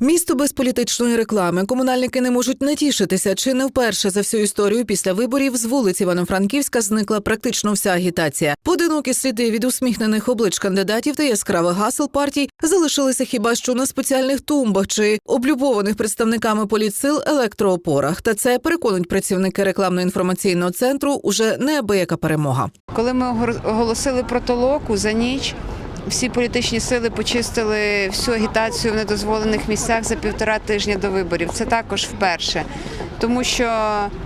Місто без політичної реклами. Комунальники не можуть натішитися. Чи не вперше за всю історію після виборів з вулиць Івано-Франківська зникла практично вся агітація. Поодинокі сліди від усміхнених облич кандидатів та яскравих гасел партій залишилися хіба що на спеціальних тумбах чи облюбованих представниками політсил електроопорах. Та це переконують працівники рекламно-інформаційного центру уже неабияка перемога. Коли ми оголосили про толоку за ніч, всі політичні сили почистили всю агітацію в недозволених місцях за півтора тижня до виборів. Це також вперше. Тому що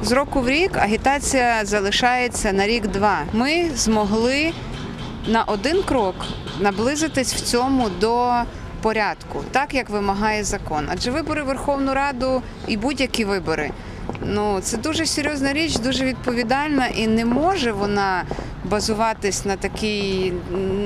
з року в рік агітація залишається на рік-два. Ми змогли на один крок наблизитись в цьому до порядку, так як вимагає закон. Адже вибори Верховну Раду і будь-які вибори. Ну, це дуже серйозна річ, дуже відповідальна, і не може вона базуватись на такій,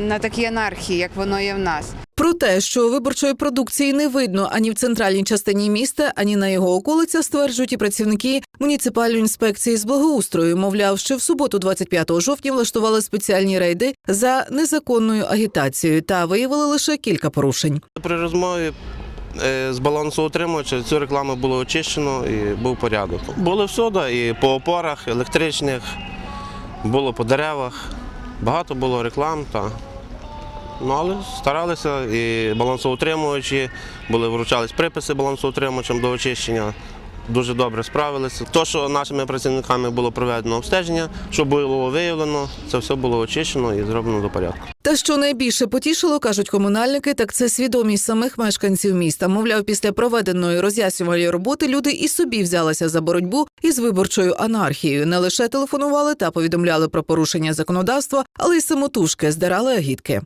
на такій анархії, як воно є в нас. Про те, що виборчої продукції не видно ані в центральній частині міста, ані на його околицях, стверджують і працівники муніципальної інспекції з благоустрою. Мовляв, що в суботу, 25 жовтня, влаштували спеціальні рейди за незаконною агітацією та виявили лише кілька порушень. При розмові е, з балансоутримувача цю рекламу було очищено і був порядок. Було всюди, і по опорах електричних, було по деревах. Багато було реклам. Та. Ну, але старалися і балансоутримувачі, були вручались приписи балансоутримувачам до очищення. Дуже добре справилися. То, що нашими працівниками було проведено обстеження, що було виявлено, це все було очищено і зроблено до порядку. Та що найбільше потішило, кажуть комунальники, так це свідомість самих мешканців міста. Мовляв, після проведеної роз'яснювальної роботи люди і собі взялися за боротьбу із виборчою анархією. Не лише телефонували та повідомляли про порушення законодавства, але й самотужки здирали агітки.